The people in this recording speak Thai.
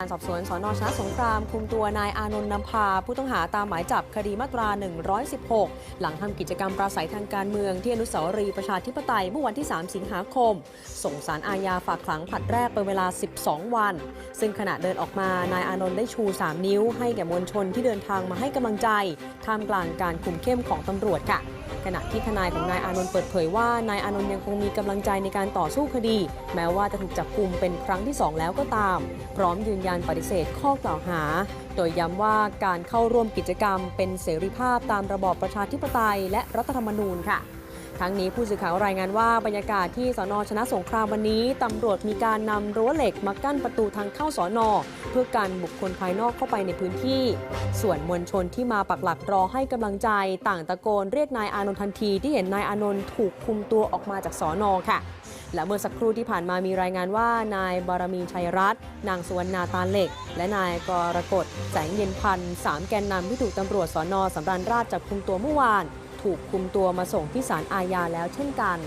การสอบสวนสนชนะสงครามคุมตัวนายอานนท์นำพา ผู้ต้องหาตามหมายจับคดีมาตรา 116 หลังทำกิจกรรมปราศัยทางการเมืองที่อนุสาวรีย์ประชาธิปไตยเมื่อวันที่ 3 สิงหาคม ส่งสารอาญาฝากขังผลัดแรกเป็นเวลา 12 วัน ซึ่งขณะเดินออกมานายอานนท์ได้ชู 3 นิ้ว ให้แก่มวลชนที่เดินทางมาให้กำลังใจท่ามกลางการคุมเข้มของตำรวจค่ะขณะที่ทนายของนายอานนท์เปิดเผยว่านายอานนท์ยังคงมีกำลังใจในการต่อสู้คดี แม้ว่าจะถูกจับกลุมเป็นครั้งที่ 2 แล้วก็ตาม พร้อมยืนยันปฏิเสธข้อกล่าวหา โดยย้ำว่าการเข้าร่วมกิจกรรมเป็นเสรีภาพตามระบอบประชาธิปไตยและรัฐธรรมนูญค่ะทั้งนี้ผู้สื่อข่าวรายงานว่าบรรยากาศที่สนชนะสงครามวันนี้ตำรวจมีการนำรั้วเหล็กมากั้นประตูทางเข้าสอนอเพื่อกันบุคคลภายนอกเข้าไปในพื้นที่ ส่วนมวลชนที่มาปักหลักรอให้กำลังใจ ต่างตะโกนเรียกนายอานนท์ทันทีที่เห็นนายอานนท์ถูกคุมตัวออกมาจากสอนอค่ะ และเมื่อสักครู่ที่ผ่านมามีรายงานว่านายบารมีชัยรัตน์นางสุวรรณาตาเหล็ก และนายกรกฎแสงเย็นพันธ์สามแกนนำที่ถูกตำรวจสอนอสำราญราชจับคุมตัวเมื่อวาน ถูกคุมตัวมาส่งที่ศาลอาญาแล้วเช่นกัน